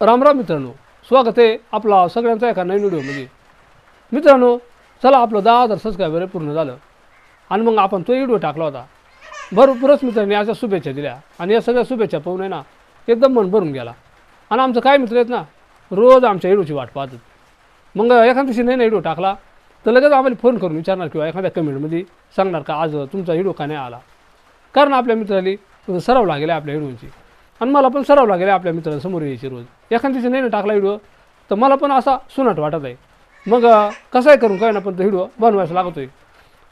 राम राम मित्रांनो स्वागत आहे आपला सगळ्यांचा एका नवीन व्हिडिओमध्ये. मित्रांनो चला आपलं दहा हजार सबस्क्रायबर पूर्ण झालं आणि मग आपण तो व्हिडिओ टाकला होता. भरपूरच मित्रांनी अशा शुभेच्छा दिल्या आणि या सगळ्या शुभेच्छा पाहून आहे ना एकदम मन भरून गेला. आणि आमचं काय मित्र आहेत ना रोज आमच्या व्हिडिओची वाट पाहतात. मग एखाद्या दिवशी नाही ना व्हिडिओ टाकला तर लगेच आम्हाला फोन करून विचारणार किंवा एखाद्या कमेंटमध्ये सांगणार का आज तुमचा व्हिडिओ का नाही आला. कारण आपल्या मित्राली सराव लागेल आपल्या व्हिडिओची. आणि मला पण सराव लागेल आपल्या मित्रांसमोर यायची रोज. एखाद्या दिवशी नाही ना टाकला व्हिडिओ तर मला पण असा सुनाट वाटत आहे. मग कसं आहे करून काय ना पण तो व्हिडिओ बनवायचा लागतोय.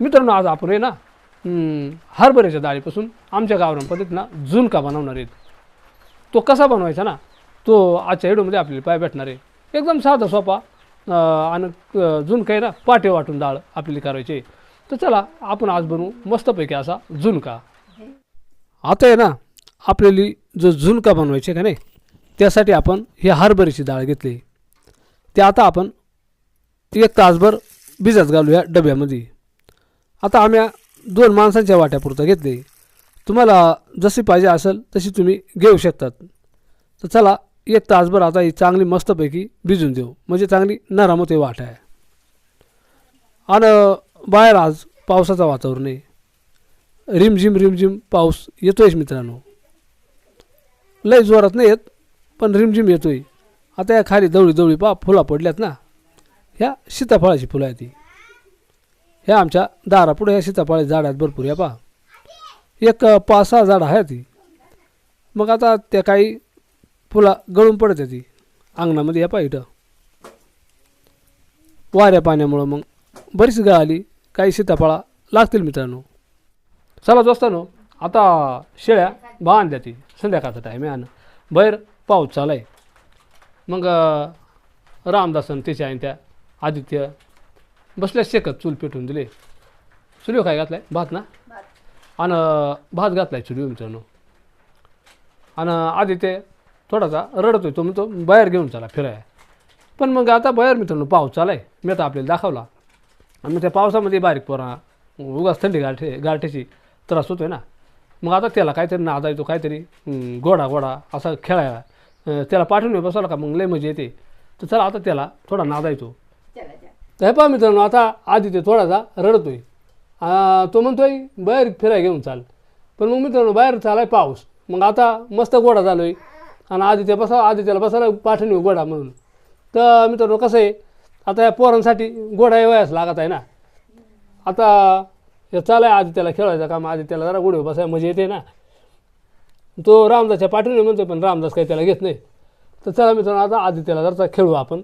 मित्रांनो आज आपण आहे ना हरभऱ्याच्या डाळीपासून आमच्या गावरान पद्धतीनं झुणका बनवणार आहेत तो कसा बनवायचा ना तो आजच्या व्हिडिओमध्ये आपल्याला पाय भेटणार आहे. एकदम साधा सोपा आणि झुणका आहे ना पाटे वाटून डाळ आपल्याला करायची आहे. तर चला आपण आज बनवू मस्तपैकी असा झुणका. आता आहे ना आपल्याला जो झुणका बनवायचे का नाही त्यासाठी आपण ही हरभऱ्याची डाळ घेतली. ते आता आपण एक तासभर भिजत घालूया डब्यामध्ये. आता आम्ही दोन माणसांच्या वाट्यापुरतं घेतले. तुम्हाला जशी पाहिजे असेल तशी तुम्ही घेऊ शकतात. तर चला एक तासभर आता ही चांगली मस्तपैकी भिजून देऊ. म्हणजे चांगली नरम होते वाट आहे. आणि बाहेर आज पावसाचं वातावरण आहे. रिमझिम रिमझिम पाऊस येतोयच मित्रांनो. लय जोरात नाही येत पण रिमझिम येतोय. आता या खाली दवळी दवळी पा फुला पडल्यात ना. ह्या सीताफळाची फुलं आहेत ती ह्या आमच्या दारापुढे ह्या सीताफळाची झाड आहेत भरपूर या पा एक पाच सहा झाडं आहे ती मग आता त्या काही फुला गळून पडत ती अंगणामध्ये या पा इथं. वाऱ्या पाण्यामुळं मग बरीच गळ आली काही सीताफळा लागतील मित्रांनो. चला दोस्तानो आता शेळ्या बांधल्या ती संध्याकाळचा टाईम आहे आणि बाहेर पाऊस चालाय मग अं, रामदासन त्याच्या आणि त्या आदित्य बसल्या शेकत चूल पेटून दिले. चुलीवर काय घातलाय? भात ना? आणि भात घातलाय चुलीवर मित्रांनो आणि आदित्य थोडासा रडतोय तो म्हणतो बाहेर घेऊन चला फिराय पण मग आता बाहेर मित्रांनो पाऊस चालाय मी आता आपल्याला दाखवला. आणि मग त्या पावसामध्ये बारीक पोरा उगाच थंडी गारठे गारठ्याची त्रास होतोय ना. मग आता त्याला काहीतरी नादा येतो काहीतरी गोडा गोडा असा खेळायला. त्याला पाठवून बसवला का? मग लय मजा येते. तर चला आता त्याला थोडा नादा येतो. हे पहा मित्रांनो आता आधी ते थोडासा रडतोय. तो म्हणतोय बाहेर फिराय घेऊन चाल. पण मग मित्रांनो बाहेर चालाय पाऊस. मग आता मस्त गोडा झालोय. आणि आधी ते बसा आधी त्याला बसायला पाठवून गोडा म्हणून. तर मित्रांनो कसं आहे आता या पोरांसाठी गोडा वयास लागत आहे ना. आता हे चालाय आधी त्याला खेळायचं काम. आधी त्याला जरा गोडे बसाय मजा येते ना. तो रामदासच्या पाठीने म्हणतो पण रामदास काही त्याला घेत नाही. तर चला मित्रांनो आता आधी त्याला जरा खेळू आपण.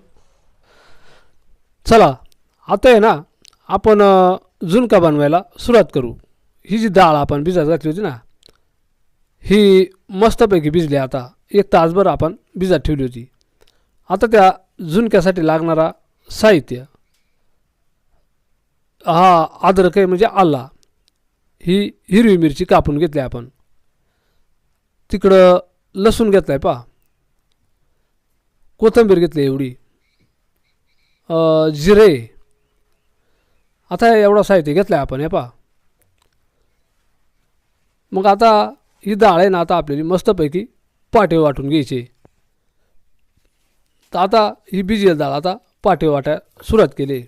चला आता आहे ना आपण झुणका बनवायला सुरुवात करू. ही जी डाळ आपण भिजत घातली होती ना ही मस्तपैकी भिजली आता. एक तासभर आपण भिजत ठेवली होती. आता त्या झुणक्यासाठी लागणारा साहित्य हा अद्रक आहे म्हणजे आला ही हिरवी मिरची कापून घेतली आपण. तिकडं लसूण घेतला आहे पा कोथिंबीर घेतली एवढी. जिरे. आता एवढं साहित्य घेतलं आहे आपण हे पहा. मग आता ही डाळ आहे ना आता आपल्याला मस्तपैकी पाटे वाटून घ्यायचे. तर आता ही बिजेल डाळ आता पाटे वाटाय सुरुवात केली.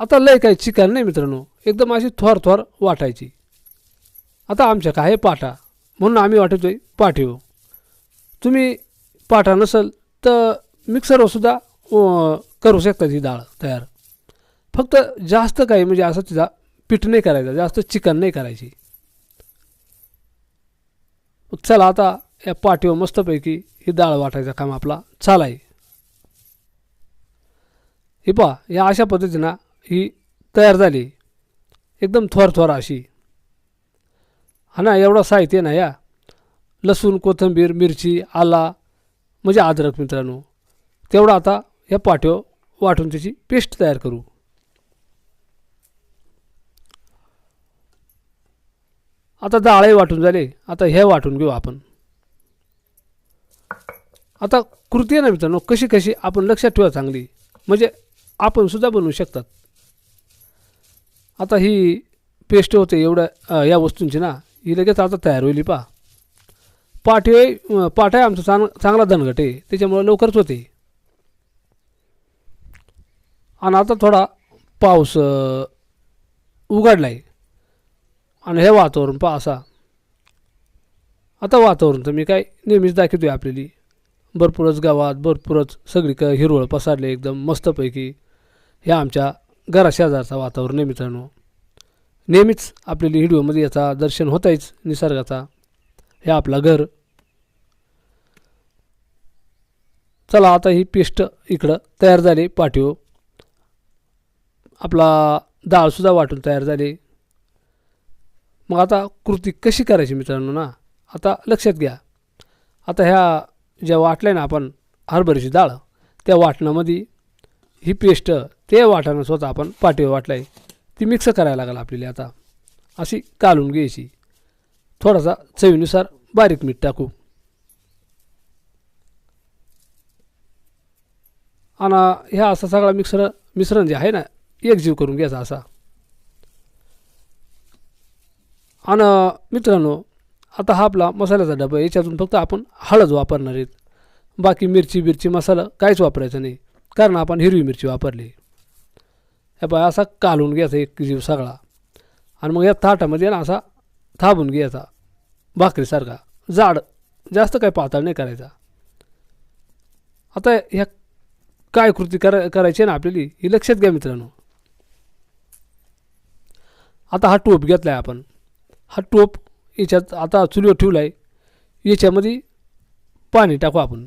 आता लय काही चिकन नाही मित्रांनो एकदम अशी थोर थोर वाटायची. आता आमच्या काय पाटा. म्हणून आम्ही वाटतोय पाठीव हो. तुम्ही पाटा नसेल तर मिक्सरवरसुद्धा करू शकता ती डाळ तयार. फक्त जास्त काही म्हणजे असं तिचा पीठ नाही करायचं जास्त चिकन नाही करायची. चला आता या पाठीवर मस्तपैकी ही डाळ वाटायचं काम आपला चालाय. हे पहा या अशा पद्धतीनं ही तयार झाली. एकदम थोर थोर अशी. हा ना एवढं साहित्य ना या? लसूण कोथिंबीर मिरची आला म्हणजे अद्रक मित्रांनो. तेवढं आता या पाट्यो वाटून त्याची पेस्ट तयार करू. आता डाळही वाटून झाले. आता हे वाटून घेऊ आपण. आता कृती आहे ना मित्रांनो कशी कशी आपण लक्षात ठेवा चांगली. म्हणजे आपण सुद्धा बनवू शकतात. आता ही पेस्ट होते एवढ्या या वस्तूंची ना. ही लगेच आता तयार होईल पा पाठी पाठ आहे आमचा चांग चांगला धनगट आहे. त्याच्यामुळं लवकरच होते. आणि आता थोडा पाऊस उघडला आहे आणि हे वातावरण पहा असा. आता वातावरण तर मी काय नेहमीच दाखवतो आहे आपल्याली. भरपूरच गावात भरपूरच सगळीकडे हिरवळ पसरले एकदम मस्तपैकी. ह्या आमच्या घराशेजारचा वातावरण आहे मित्रांनो. नेहमीच आपल्याला व्हिडिओमध्ये याचा दर्शन होतायच निसर्गाचा. हे आपला घर. चला आता ही पेस्ट इकडं तयार झाली पाठीव. आपला डाळसुद्धा वाटून तयार झाली. मग आता कृती कशी करायची मित्रांनो ना? आता लक्षात घ्या. आता ह्या ज्या वाटल्या ना आपण हरभऱ्याची डाळ त्या वाटणामध्ये ही पेस्ट ते वाटणं स्वतः आपण पाठीवर वाटलं आहे ती मिक्स करायला लागेल आपल्याला आता. अशी कालून घ्यायची. थोडासा चवीनुसार बारीक मीठ टाकू. आणि ह्या असा सगळा मिक्सर मिश्रण जे आहे ना एकजीव करून घ्यायचा असा. आणि मित्रांनो आता हा आपला मसाल्याचा डबा आहे. याच्यातून फक्त आपण हळद वापरणार आहेत. बाकी मिरची बिरची मसाला काहीच वापरायचा नाही. कारण आपण हिरवी मिरची वापरली. हे बाय असा कालून घ्यायचा एक जीव सगळा. आणि मग या ताटामध्ये ना असा थांबून घ्यायचा भाकरीसारखा. जाड जास्त काही पातळ नाही करायचा. आता ह्या काय कृती करा करायची आहे ना आपल्याली ही लक्षात घ्या मित्रांनो. आता हा टोप घेतला आहे आपण. हा टोप याच्यात आता चुलीवर ठेवला आहे याच्यामध्ये पाणी टाकू आपण.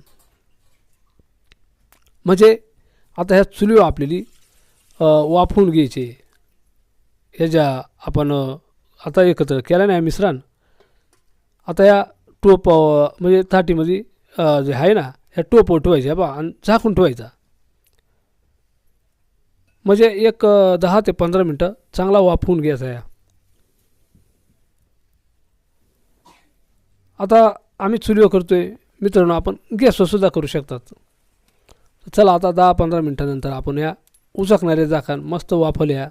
म्हणजे आता ह्या चुलीवर आपल्याली वाफवून घ्यायचे. ह्याच्या आपण आता एकत्र केलं नाही मिश्रण. आता या टोप म्हणजे थाटीमध्ये जे आहे ना ह्या टोपवर ठेवायच्या बा आणि झाकून ठेवायचा. म्हणजे एक दहा ते पंधरा मिनटं चांगला वाफवून घ्यायचा या. आता आम्ही चुलीवर आहे मित्रांनो आपण गॅसवर सुद्धा करू शकतात. चला आता दहा पंधरा मिनटानंतर आपण या उचकणारे झाकण मस्त वाफवल्या.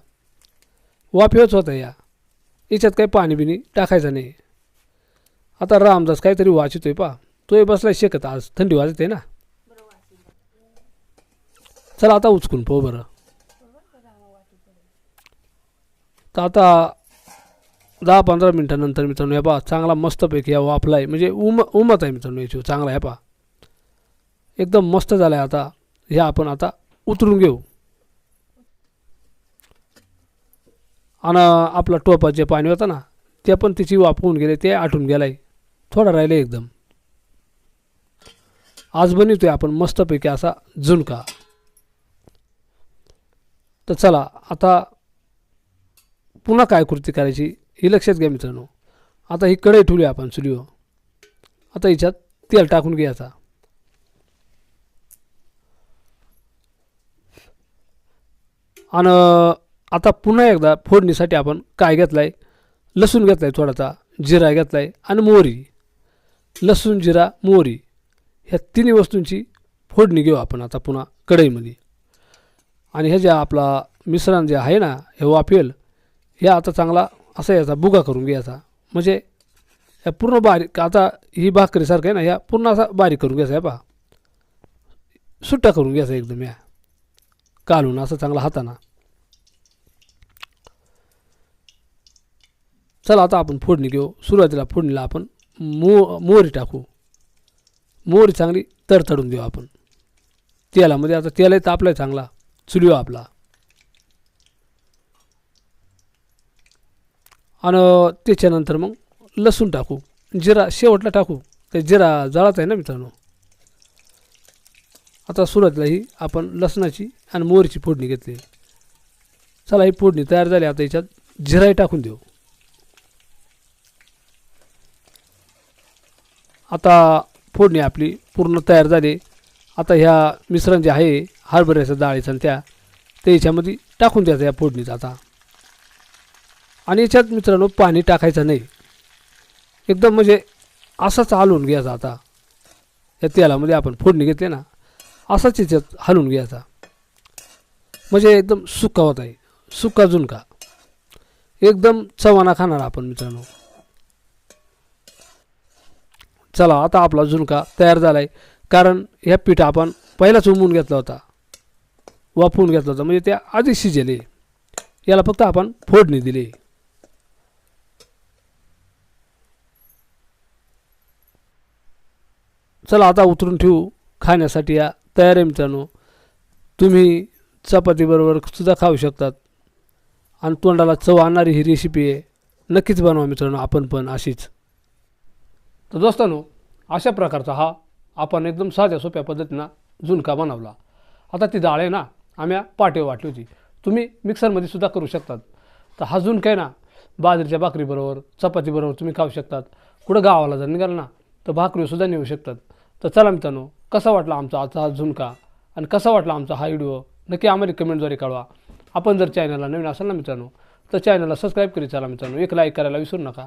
वाफेच होत्या या. याच्यात काही पाणी बिणी टाकायचं नाही. आता रामदास काहीतरी वाचितोय पा तोही बसलाय शेकत आज. थंडी वाजते ना. चला आता उचकून पाहू बरं. तर आता दहा पंधरा मिनटानंतर मित्रांनो या पा चांगला मस्तपैकी या वाफला आहे म्हणजे उम उमत आहे मित्रांनो याची. चांगला आहे पा एकदम मस्त झाला आहे आता. ह्या आपण आता उतरून घेऊ. आणि आपला टोपात जे पाणी होतं ना ते पण तिची वापरून गेले ते आटून गेलं आहे थोडं राहिलं एकदम. आज बनवतोय आपण मस्तपैकी असा झुणका. तर चला आता पुन्हा काय कृती करायची ही लक्षात घ्या मित्रांनो. आता ही कढई ठेवली आपण चुलीवर. आता हिच्यात तेल टाकून घ्यायचा आणि आता पुन्हा एकदा फोडणीसाठी आपण काय घेतलं आहे लसूण घेतला आहे थोडासा जिरा घेतला आहे आणि मोहरी. लसूण जिरा मोहरी ह्या तिन्ही वस्तूंची फोडणी घेऊ आपण आता पुन्हा कढईमध्ये. आणि हे जे आपला मिश्रण जे आहे ना हे वाफेल हे आता चांगला असा याचा बुगा करून घ्यायचा. म्हणजे ह्या पूर्ण बारीक आता ही भाकरीसारखं आहे ना ह्या पूर्ण असा बारीक करून घ्यायचा आहे सुट्टा करून घ्यायचा एकदम या. कालून असं चांगला हाताना. चला आता आपण फोडणी घेऊ. सुरुवातीला फोडणीला आपण मो मोहरी टाकू. मोहरी चांगली तडतडून देऊ आपण. तेलामध्ये आता तेलही तापलं चांगला. चुलीवर आपला. आणि त्याच्यानंतर मग लसूण टाकू. जिरा शेवटला टाकू. ते जिरा जळाचा आहे ना मित्रांनो? आता सुरुवातीला ही आपण लसणाची आणि मोहरीची फोडणी घेतली. चला ही फोडणी तयार झाली. आता याच्यात जिराही टाकून देऊ. आता फोडणी आपली पूर्ण तयार झाली. आता ह्या मिश्रण जे आहे हरभऱ्याचं डाळीचं आणि त्या ते याच्यामध्ये टाकून द्यायचं या फोडणीचा आता. आणि याच्यात मित्रांनो पाणी टाकायचं नाही. एकदम म्हणजे असाच हलवून घ्यायचा आता. या तेलामध्ये आपण फोडणी घेतली ना असाच याच्यात हलवून घ्यायचा. म्हणजे एकदम सुका होत आहे. सुका झुणका. एकदम चवाना खाणार आपण मित्रांनो. चला आता आपला झुणका तयार झाला आहे कारण ह्या पीठ आपण पहिलाच उमवून घेतला होता. वाफवून घेतला होता. म्हणजे ते आधी शिजेले. याला फक्त आपण फोडणी दिली. चला आता उतरून ठेवू खाण्यासाठी या तयार आहे मित्रांनो. तुम्ही चपातीबरोबर सुद्धा खाऊ शकतात. आणि तोंडाला चव आणणारी ही रेसिपी आहे. नक्कीच बनवा मित्रांनो आपण पण अशीच. तर दोस्तांनो अशा प्रकारचा हा आपण एकदम साध्या सोप्या पद्धतीनं झुणका बनवला. आता ती डाळ आहे ना आम्ही पाटीवर वाटली होती. तुम्ही मिक्सरमध्ये सुद्धा करू शकतात. तर हा झुणका आहे ना बाजरीच्या भाकरीबरोबर चपातीबरोबर तुम्ही खाऊ शकतात. कुठं गावाला जर निघाल ना तर भाकरीसुद्धा नेऊ शकतात. तर चला मित्रांनो कसा वाटला आमचा आजचा हा झुणका आणि कसा वाटला आमचा हा व्हिडिओ नक्की आम्हाला कमेंटद्वारे कळवा. आपण जर चॅनलला नवीन असाल ना मित्रांनो तर चॅनलला सबस्क्राईब करीत चला मित्रांनो. एक लाईक करायला विसरू नका.